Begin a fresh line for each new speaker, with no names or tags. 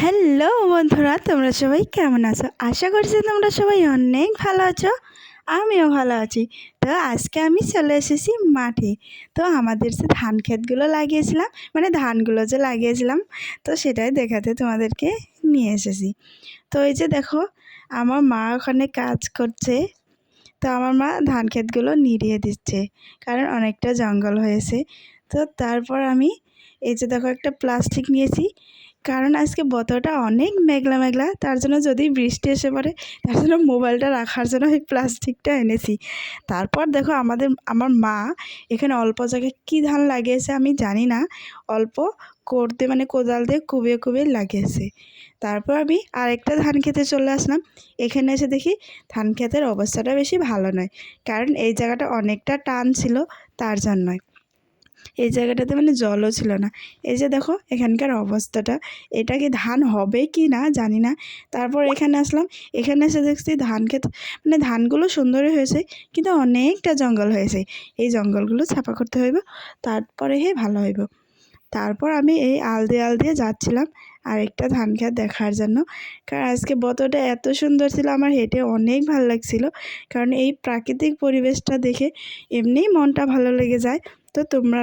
Hello বন্ধুরা, তোমরা সবাই কেমন আছো? আশা করছি তোমরা সবাই অনেক ভালো আছো, আমিও ভালো আছি। তো আজকে আমি চলে এসেছি মাঠে। তো আমাদের যে ধান ক্ষেতগুলো লাগিয়েছিলাম মানে ধানগুলো যে লাগিয়েছিলাম, তো সেটাই দেখাতে তোমাদেরকে নিয়ে এসেছি। তো এই যে দেখো, আমার মা ওখানে কাজ করছে, তো আমার মা ধান ক্ষেতগুলো নিড়িয়ে দিচ্ছে, কারণ অনেকটা জঙ্গল হয়েছে। তো তারপর আমি এই যে দেখো একটা প্লাস্টিক নিয়েছি কারণ আজকে বোতলটা অনেক মেঘলা মেঘলা, তার জন্য যদি বৃষ্টি এসে পড়ে, তার জন্য মোবাইলটা রাখার জন্য ওই প্লাস্টিকটা এনেছি। তারপর দেখো আমাদের, আমার মা এখানে অল্প জায়গায় কী ধান লাগিয়েছে আমি জানি না, অল্প করতে মানে কোদাল দিয়ে কুবিয়ে কুবিয়ে লাগিয়েছে। তারপর আমি আরেকটা ধান খেতে চলে আসলাম, এখানে এসে দেখি ধান ক্ষেতের অবস্থাটা বেশি ভালো নয়, কারণ এই জায়গাটা অনেকটা টান ছিল তার জন্যই। এই জায়গাটাতে মানে জলও ছিল না। এই যে দেখো এখানকার অবস্থাটা, এটা কি ধান হবে কি না জানি না। তারপর এখানে আসলাম, এখানে এসে দেখছি ধান ক্ষেত মানে ধানগুলো সুন্দরই হয়েছে, কিন্তু অনেকটা জঙ্গল হয়েছে। এই জঙ্গলগুলো ছাপা করতে হইব, তারপরে হে ভালো হইব। তারপর আমি এই আল দিয়ে আল দিয়ে যাচ্ছিলাম আরেকটা ধান খেত দেখার জন্য। কারণ আজকে বতটা এত সুন্দর ছিল, আমার হেঁটে অনেক ভালো লাগছিল। কারণ এই প্রাকৃতিক পরিবেশটা দেখে এমনিই মনটা ভালো লেগে যায়। তো তোমরা